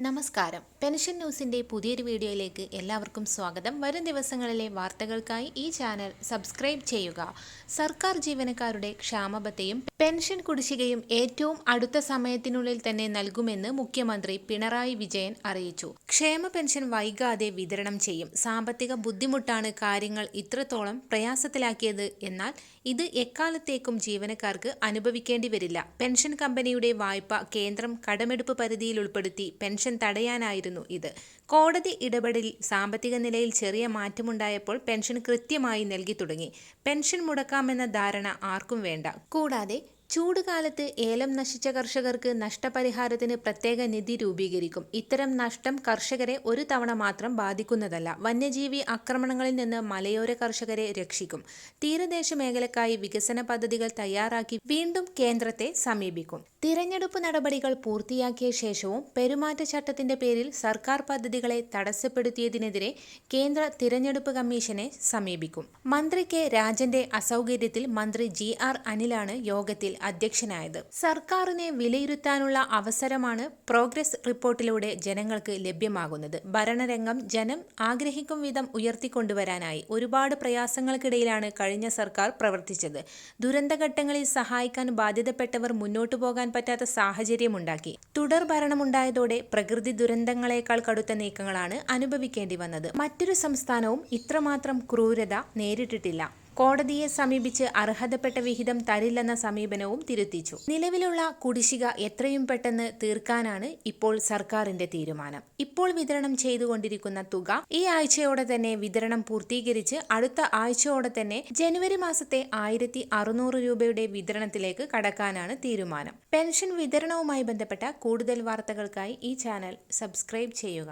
നമസ്കാരം. പെൻഷൻ ന്യൂസിന്റെ പുതിയൊരു വീഡിയോയിലേക്ക് എല്ലാവർക്കും സ്വാഗതം. വരും ദിവസങ്ങളിലെ വാർത്തകൾക്കായി ഈ ചാനൽ സബ്സ്ക്രൈബ് ചെയ്യുക. സർക്കാർ ജീവനക്കാരുടെ ക്ഷാമബത്തെയും പെൻഷൻ കുടിശ്ശികയും ഏറ്റവും അടുത്ത സമയത്തിനുള്ളിൽ തന്നെ നൽകുമെന്ന് മുഖ്യമന്ത്രി പിണറായി വിജയൻ അറിയിച്ചു. ക്ഷേമ പെൻഷൻ വൈകാതെ വിതരണം ചെയ്യും. സാമ്പത്തിക ബുദ്ധിമുട്ടാണ് കാര്യങ്ങൾ ഇത്രത്തോളം പ്രയാസത്തിലാക്കിയത് എന്നാൽ ഇത് എക്കാലത്തേക്കും ജീവനക്കാർക്ക് അനുഭവിക്കേണ്ടി വരില്ല. പെൻഷൻ കമ്പനിയുടെ വായ്പ കേന്ദ്രം കടമെടുപ്പ് പരിധിയിൽ ഉൾപ്പെടുത്തി പെൻഷൻ തടയാനായിരുന്നു ഇത്. കോടതി ഇടപെടലിൽ സാമ്പത്തിക നിലയിൽ ചെറിയ മാറ്റമുണ്ടായപ്പോൾ പെൻഷൻ കൃത്യമായി നൽകി തുടങ്ങി. പെൻഷൻ മുടക്കാമെന്ന ധാരണ ആർക്കും വേണ്ട. കൂടാതെ ചൂടുകാലത്ത് ഏലം നശിച്ച കർഷകർക്ക് നഷ്ടപരിഹാരത്തിന് പ്രത്യേക നിധി രൂപീകരിക്കും. ഇത്തരം നഷ്ടം കർഷകരെ ഒരു തവണ മാത്രം ബാധിക്കുന്നതല്ല വന്യജീവി ആക്രമണങ്ങളിൽ നിന്ന് മലയോര കർഷകരെ രക്ഷിക്കും. തീരദേശ മേഖലക്കായി വികസന പദ്ധതികൾ തയ്യാറാക്കി വീണ്ടും കേന്ദ്രത്തെ സമീപിക്കും. തിരഞ്ഞെടുപ്പ് നടപടികൾ പൂർത്തിയാക്കിയ ശേഷവും പെരുമാറ്റച്ചട്ടത്തിന്റെ പേരിൽ സർക്കാർ പദ്ധതികളെ തടസ്സപ്പെടുത്തിയതിനെതിരെ കേന്ദ്ര തിരഞ്ഞെടുപ്പ് കമ്മീഷനെ സമീപിക്കും. മന്ത്രി കെ രാജന്റെ അസൗകര്യത്തിൽ മന്ത്രി ജി ആർ അനിലാണ് യോഗത്തിൽ അധ്യക്ഷനായത്. സർക്കാരിനെ വിലയിരുത്താനുള്ള അവസരമാണ് പ്രോഗ്രസ് റിപ്പോർട്ടിലൂടെ ജനങ്ങൾക്ക് ലഭ്യമാകുന്നത്. ഭരണരംഗം ജനം ആഗ്രഹിക്കും വിധം ഉയർത്തിക്കൊണ്ടുവരാനായി ഒരുപാട് പ്രയാസങ്ങൾക്കിടയിലാണ് കഴിഞ്ഞ സർക്കാർ പ്രവർത്തിച്ചത്. ദുരന്തഘട്ടങ്ങളിൽ സഹായിക്കാൻ ബാധ്യതപ്പെട്ടവർ മുന്നോട്ടു പോകാൻ പറ്റാത്ത സാഹചര്യമുണ്ടാക്കി. തുടർ ഭരണമുണ്ടായതോടെ പ്രകൃതി ദുരന്തങ്ങളെക്കാൾ കടുത്ത നീക്കങ്ങളാണ് അനുഭവിക്കേണ്ടി വന്നത്. മറ്റൊരു സംസ്ഥാനവും ഇത്രമാത്രം ക്രൂരത നേരിട്ടിട്ടില്ല. കോടതിയെ സമീപിച്ച് അർഹതപ്പെട്ട വിഹിതം തരില്ലെന്ന സമീപനവും തിരുത്തിച്ചു. നിലവിലുള്ള കുടിശ്ശിക എത്രയും പെട്ടെന്ന് തീർക്കാനാണ് ഇപ്പോൾ സർക്കാരിന്റെ തീരുമാനം. ഇപ്പോൾ വിതരണം ചെയ്തുകൊണ്ടിരിക്കുന്ന തുക ഈ ആഴ്ചയോടെ തന്നെ വിതരണം പൂർത്തീകരിച്ച് അടുത്ത ആഴ്ചയോടെ തന്നെ ജനുവരി മാസത്തെ ആയിരത്തി അറുന്നൂറ് രൂപയുടെ വിതരണത്തിലേക്ക് കടക്കാനാണ് തീരുമാനം. പെൻഷൻ വിതരണവുമായി ബന്ധപ്പെട്ട കൂടുതൽ വാർത്തകൾക്കായി ഈ ചാനൽ സബ്സ്ക്രൈബ് ചെയ്യുക.